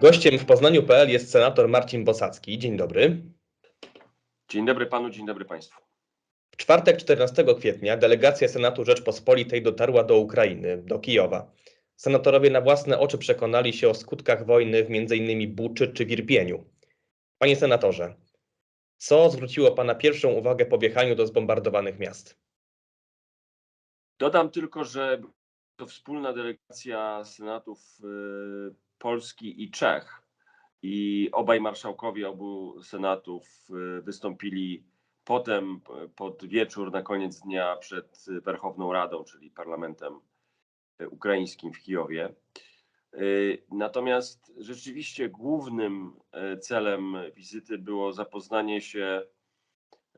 Gościem w Poznaniu.pl jest senator Marcin Bosacki. Dzień dobry. Dzień dobry panu, dzień dobry państwu. W czwartek 14 kwietnia delegacja Senatu Rzeczpospolitej dotarła do Ukrainy, do Kijowa. Senatorowie na własne oczy przekonali się o skutkach wojny w m.in. Buczy czy w Irpieniu. Panie senatorze, co zwróciło pana pierwszą uwagę po wjechaniu do zbombardowanych miast? Dodam tylko, że to wspólna delegacja Senatów y, Polski i Czech i obaj marszałkowie obu Senatów y, wystąpili potem y, pod wieczór na koniec dnia przed Werchowną Radą, czyli parlamentem ukraińskim w Kijowie. Natomiast rzeczywiście głównym celem wizyty było zapoznanie się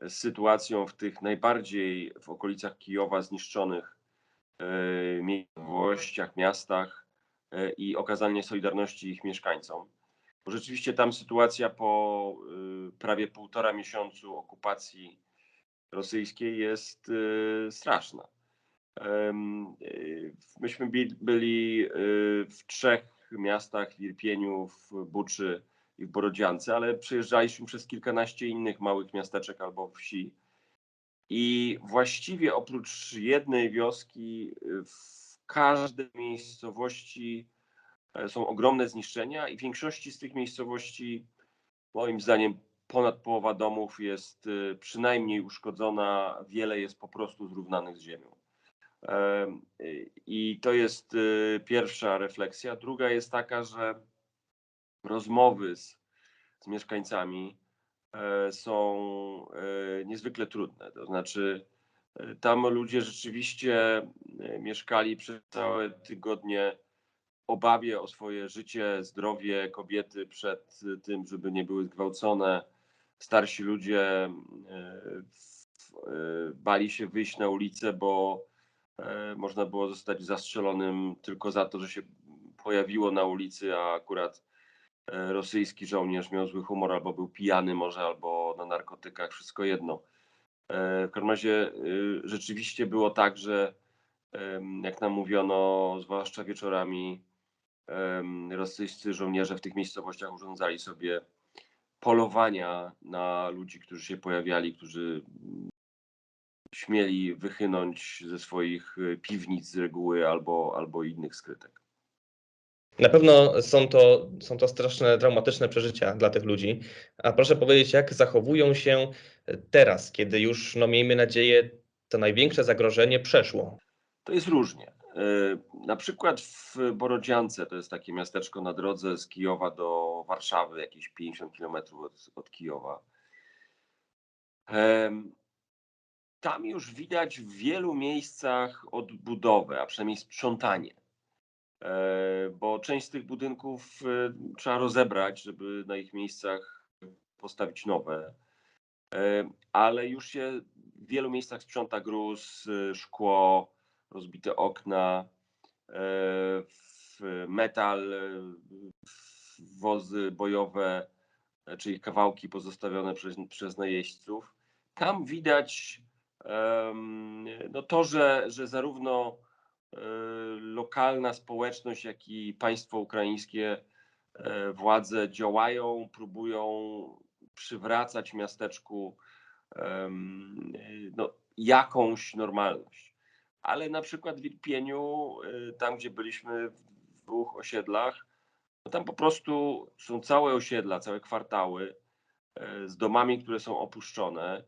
z sytuacją w tych najbardziej w okolicach Kijowa zniszczonych miejscowościach, miastach e, i okazanie solidarności ich mieszkańcom. Bo rzeczywiście tam sytuacja po e, prawie półtora miesiącu okupacji rosyjskiej jest e, straszna. E, Myśmy byli e, w trzech miastach, w Irpieniu, w Buczy i w Borodziance, ale przejeżdżaliśmy przez kilkanaście innych małych miasteczek albo wsi. I właściwie oprócz jednej wioski, y, w każdej miejscowości e, są ogromne zniszczenia, i w większości z tych miejscowości, moim zdaniem, ponad połowa domów jest y, przynajmniej uszkodzona, wiele jest po prostu zrównanych z ziemią. Em, y, I to jest pierwsza refleksja. Druga jest taka, że rozmowy z, z mieszkańcami są e, niezwykle trudne. To znaczy, e, tam ludzie rzeczywiście e, mieszkali przez całe tygodnie w obawie o swoje życie, zdrowie, kobiety przed tym, żeby nie były zgwałcone. Starsi ludzie e, e, bali się wyjść na ulicę, bo e, można było zostać zastrzelonym tylko za to, że się pojawiło na ulicy, a akurat e, rosyjski żołnierz miał zły humor, albo był pijany może, albo na narkotykach, wszystko jedno. E, W każdym razie y, rzeczywiście było tak, że jak nam mówiono, zwłaszcza wieczorami, rosyjscy żołnierze w tych miejscowościach urządzali sobie polowania na ludzi, którzy się pojawiali, którzy śmieli wychynąć ze swoich piwnic z reguły albo, albo innych skrytek. Na pewno są to, są to straszne, traumatyczne przeżycia dla tych ludzi. A proszę powiedzieć, jak zachowują się teraz, kiedy już, no miejmy nadzieję, to największe zagrożenie przeszło? To jest różnie. Y, Na przykład w Borodziance, to jest takie miasteczko na drodze z Kijowa do Warszawy, jakieś 50 km od, od Kijowa. Em, Tam już widać w wielu miejscach odbudowę, a przynajmniej sprzątanie. E, Bo część z tych budynków e, trzeba rozebrać, żeby na ich miejscach postawić nowe. E, Ale już się w wielu miejscach sprząta gruz, szkło, rozbite okna, metal, wozy bojowe, czyli kawałki pozostawione przez, przez najeźdźców. Tam widać no to, że, że zarówno lokalna społeczność, jak i państwo ukraińskie, e, władze działają, próbują przywracać miasteczku no, jakąś normalność. Ale na przykład w Irpieniu, y, tam gdzie byliśmy w dwóch osiedlach, no tam po prostu są całe osiedla, całe kwartały e, z domami, które są opuszczone,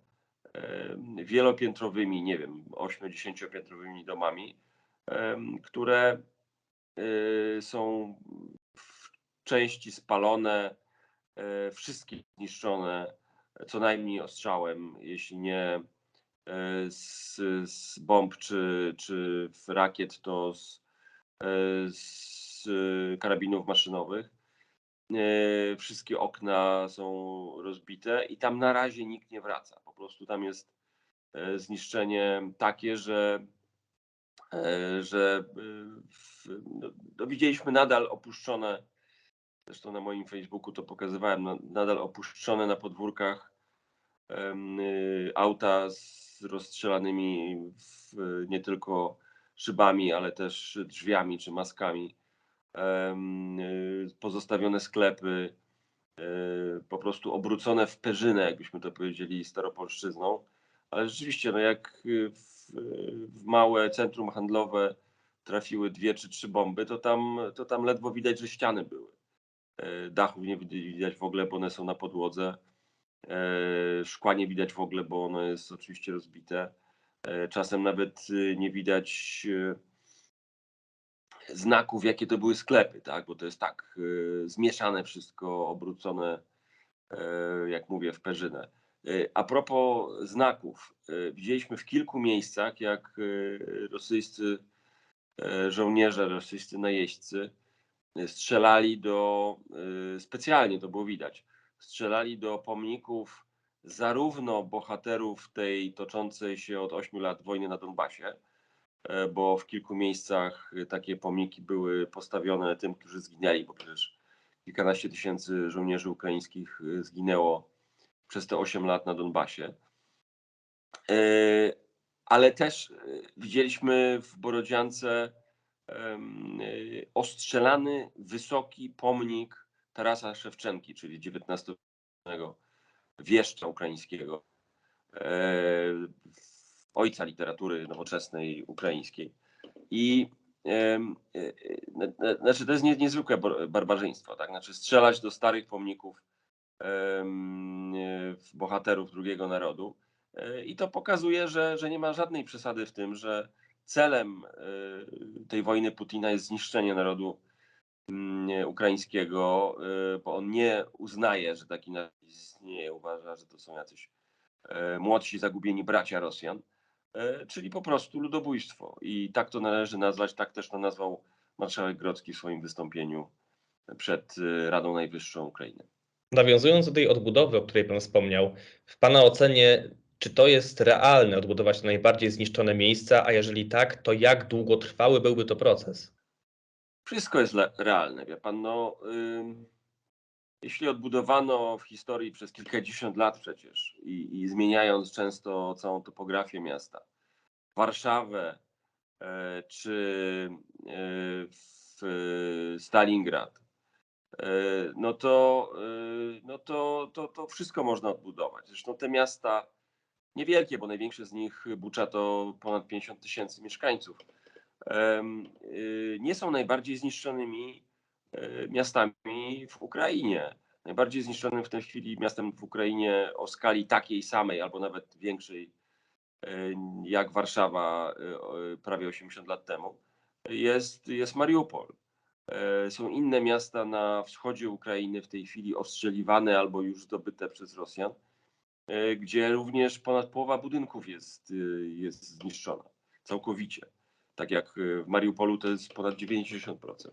e, wielopiętrowymi, nie wiem, 8-10-piętrowymi domami, które y, są w części spalone, e, wszystkie zniszczone, co najmniej ostrzałem, jeśli nie e, z, z bomb czy, czy rakiet, to z, e, z karabinów maszynowych. Wszystkie okna są rozbite i tam na razie nikt nie wraca. Po prostu tam jest zniszczenie takie, że, że e, w, no, no widzieliśmy nadal opuszczone, zresztą na moim Facebooku to pokazywałem, nadal opuszczone na podwórkach y, auta z rozstrzelanymi w, nie tylko szybami, ale też drzwiami czy maskami. Y, Pozostawione sklepy, y, po prostu obrócone w perzynę, jakbyśmy to powiedzieli staropolszczyzną. Ale rzeczywiście, no jak y, w, małe centrum handlowe trafiły dwie czy trzy bomby, to tam, to tam ledwo widać, że ściany były. E, Dachów nie wid- widać w ogóle, bo one są na podłodze. E, Szkła nie widać w ogóle, bo ono jest oczywiście rozbite. E, Czasem nawet nie widać znaków, jakie to były sklepy, tak? bo to jest tak zmieszane wszystko, obrócone, jak mówię, w perzynę. E, A propos znaków, e, widzieliśmy w kilku miejscach, jak e, rosyjscy żołnierze, rosyjscy najeźdźcy strzelali do, specjalnie to było widać, strzelali do pomników zarówno bohaterów tej toczącej się od 8 lat wojny na Donbasie, bo w kilku miejscach takie pomniki były postawione tym, którzy zginęli, bo przecież kilkanaście tysięcy żołnierzy ukraińskich zginęło przez te 8 lat na Donbasie. E, Ale też e, widzieliśmy w Borodziance e, ostrzelany wysoki pomnik Tarasa Szewczenki, czyli XIX-wiecznego wieszcza ukraińskiego, ojca literatury nowoczesnej ukraińskiej. I znaczy to jest nie, niezwykłe bar- barbarzyństwo, tak? Znaczy strzelać do starych pomników bohaterów drugiego narodu. E, I to pokazuje, że, że nie ma żadnej przesady w tym, że celem e, tej wojny Putina jest zniszczenie narodu mm, ukraińskiego, e, bo on nie uznaje, że taki naród istnieje, uważa, że to są jacyś młodsi, zagubieni bracia Rosjan, czyli po prostu ludobójstwo. I tak to należy nazwać, tak też to nazwał marszałek Grodzki w swoim wystąpieniu przed Radą Najwyższą Ukrainy. Nawiązując do tej odbudowy, o której Pan wspomniał, w Pana ocenie, czy to jest realne odbudować najbardziej zniszczone miejsca, a jeżeli tak, to jak długotrwały byłby to proces? Wszystko jest realne, wie pan. No, jeśli odbudowano w historii przez kilkadziesiąt lat przecież i, i zmieniając często całą topografię miasta, Warszawę e, czy e, w, e, Stalingrad, no, to, e, no to, to, to wszystko można odbudować. Zresztą te miasta niewielkie, bo największe z nich Bucza to ponad 50 tysięcy mieszkańców y, nie są najbardziej zniszczonymi e, miastami w Ukrainie. Najbardziej zniszczonym w tej chwili miastem w Ukrainie o skali takiej samej albo nawet większej e, jak Warszawa e, prawie 80 lat temu jest, jest Mariupol. E, Są inne miasta na wschodzie Ukrainy w tej chwili ostrzeliwane albo już zdobyte przez Rosjan, e, gdzie również ponad połowa budynków jest, y, jest zniszczona całkowicie tak jak w Mariupolu to jest ponad 90%.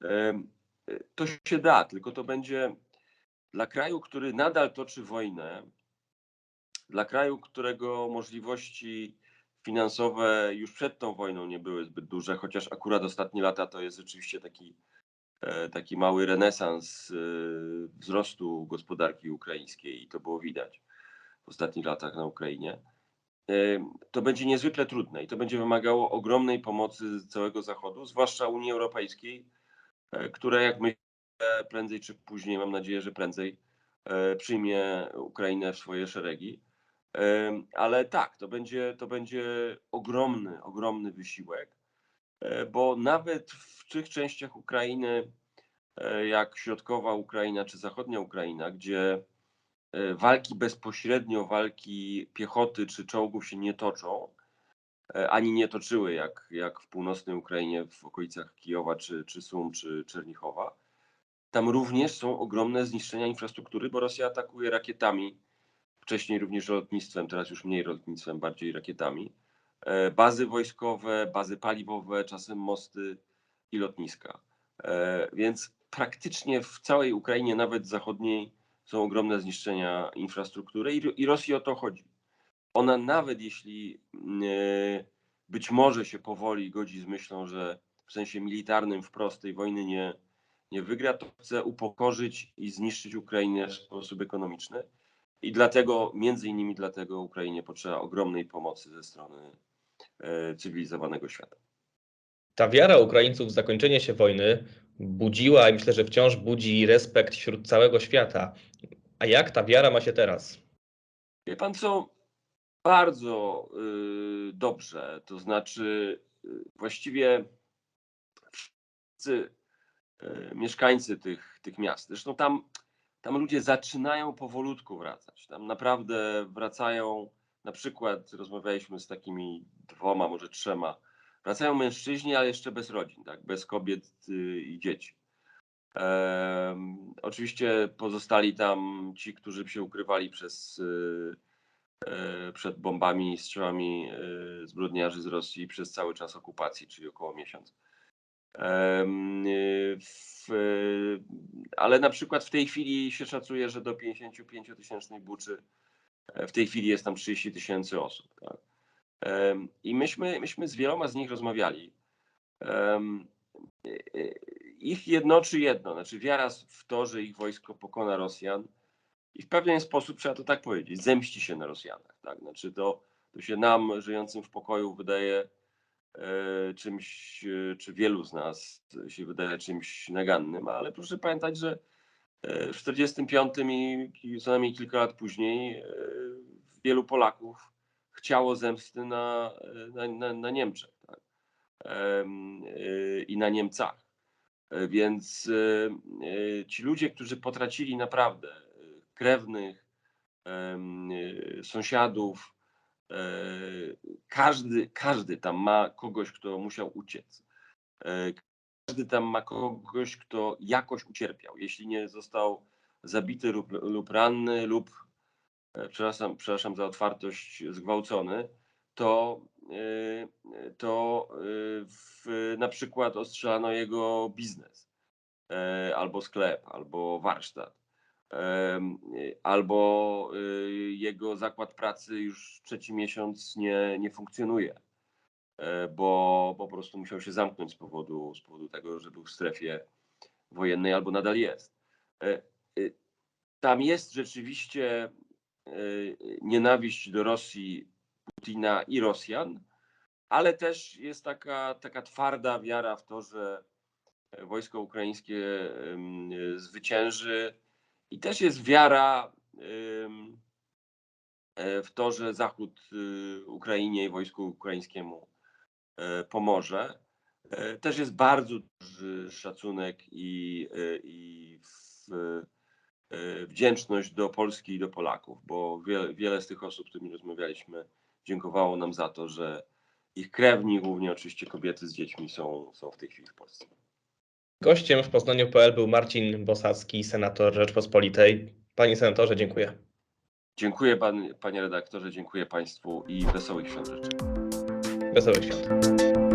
Em, y, To się da, tylko to będzie dla kraju, który nadal toczy wojnę, dla kraju, którego możliwości finansowe już przed tą wojną nie były zbyt duże, chociaż akurat ostatnie lata to jest rzeczywiście taki, e, taki mały renesans y, wzrostu gospodarki ukraińskiej i to było widać w ostatnich latach na Ukrainie to będzie niezwykle trudne i to będzie wymagało ogromnej pomocy z całego Zachodu, zwłaszcza Unii Europejskiej, e, która jak myślę prędzej czy później, mam nadzieję, że prędzej e, przyjmie Ukrainę w swoje szeregi. Ale tak, to będzie, to będzie ogromny, ogromny wysiłek, e, bo nawet w tych częściach Ukrainy, e, jak środkowa Ukraina czy zachodnia Ukraina, gdzie e, walki bezpośrednio, walki piechoty czy czołgów się nie toczą, ani nie toczyły jak, jak w północnej Ukrainie, w okolicach Kijowa, czy, czy Sum, czy Czernichowa. Tam również są ogromne zniszczenia infrastruktury, bo Rosja atakuje rakietami, wcześniej również lotnictwem, teraz już mniej lotnictwem, bardziej rakietami. E, Bazy wojskowe, bazy paliwowe, czasem mosty i lotniska. E, Więc praktycznie w całej Ukrainie, nawet zachodniej, są ogromne zniszczenia infrastruktury i, Rosji o to chodzi. Ona nawet jeśli e, być może się powoli godzi z myślą, że w sensie militarnym wprost tej wojny nie, nie wygra, to chce upokorzyć i zniszczyć Ukrainę w sposób ekonomiczny. I dlatego, między innymi dlatego Ukrainie potrzeba ogromnej pomocy ze strony e, cywilizowanego świata. Ta wiara Ukraińców w zakończenie się wojny budziła i myślę, że wciąż budzi respekt wśród całego świata. A jak ta wiara ma się teraz? Wie pan co? Bardzo y, dobrze. To znaczy, y, właściwie wszyscy y, mieszkańcy tych, tych miast, zresztą tam, tam ludzie zaczynają powolutku wracać. Tam naprawdę wracają, na przykład rozmawialiśmy z takimi dwoma, może trzema, wracają mężczyźni, ale jeszcze bez rodzin, tak? bez kobiet y, i dzieci. Em, oczywiście pozostali tam ci, którzy się ukrywali przez, y, e, przed bombami i strzałami y, zbrodniarzy z Rosji przez cały czas okupacji, czyli około miesiąc. W, ale na przykład w tej chwili się szacuje, że do 55 tysięcznej Buczy e, w tej chwili jest tam 30 tysięcy osób. Tak? I myśmy, myśmy z wieloma z nich rozmawiali. Y, Ich jednoczy jedno, znaczy wiara w to, że ich wojsko pokona Rosjan i w pewien sposób, trzeba to tak powiedzieć, zemści się na Rosjanach. Tak? Znaczy to, to się nam, żyjącym w pokoju, wydaje e, czymś, e, czy wielu z nas się wydaje czymś nagannym, ale proszę pamiętać, że e, w 45 i co najmniej kilka lat później e, wielu Polaków chciało zemsty na, na, na, na Niemczech tak? E, i na Niemcach. E, Więc e, e, ci ludzie, którzy potracili naprawdę e, krewnych, e, sąsiadów, e, każdy, każdy tam ma kogoś, kto musiał uciec. E, Każdy tam ma kogoś, kto jakoś ucierpiał. Jeśli nie został zabity lub, lub ranny, lub, e, przepraszam, przepraszam za otwartość, zgwałcony, to, e, to e, w, na przykład ostrzelano jego biznes, e, albo sklep, albo warsztat, e, albo e, jego zakład pracy już trzeci miesiąc nie, nie funkcjonuje, e, bo po prostu musiał się zamknąć z powodu, z powodu tego, że był w strefie wojennej albo nadal jest. E, e, Tam jest rzeczywiście e, nienawiść do Rosji, Putina i Rosjan, ale też jest taka, taka twarda wiara w to, że wojsko ukraińskie zwycięży i też jest wiara e, w to, że Zachód y, Ukrainie i wojsku ukraińskiemu e, pomoże. E, Też jest bardzo duży szacunek i, i w, wdzięczność do Polski i do Polaków, bo wiele, wiele z tych osób, z którymi rozmawialiśmy, dziękowało nam za to, że ich krewni, głównie oczywiście kobiety z dziećmi, są, są w tej chwili w Polsce. Gościem w Poznaniu.pl był Marcin Bosacki, senator Rzeczpospolitej. Panie senatorze, dziękuję. Dziękuję pan, panie redaktorze, dziękuję państwu i wesołych świąt życzę. Wesołych świąt.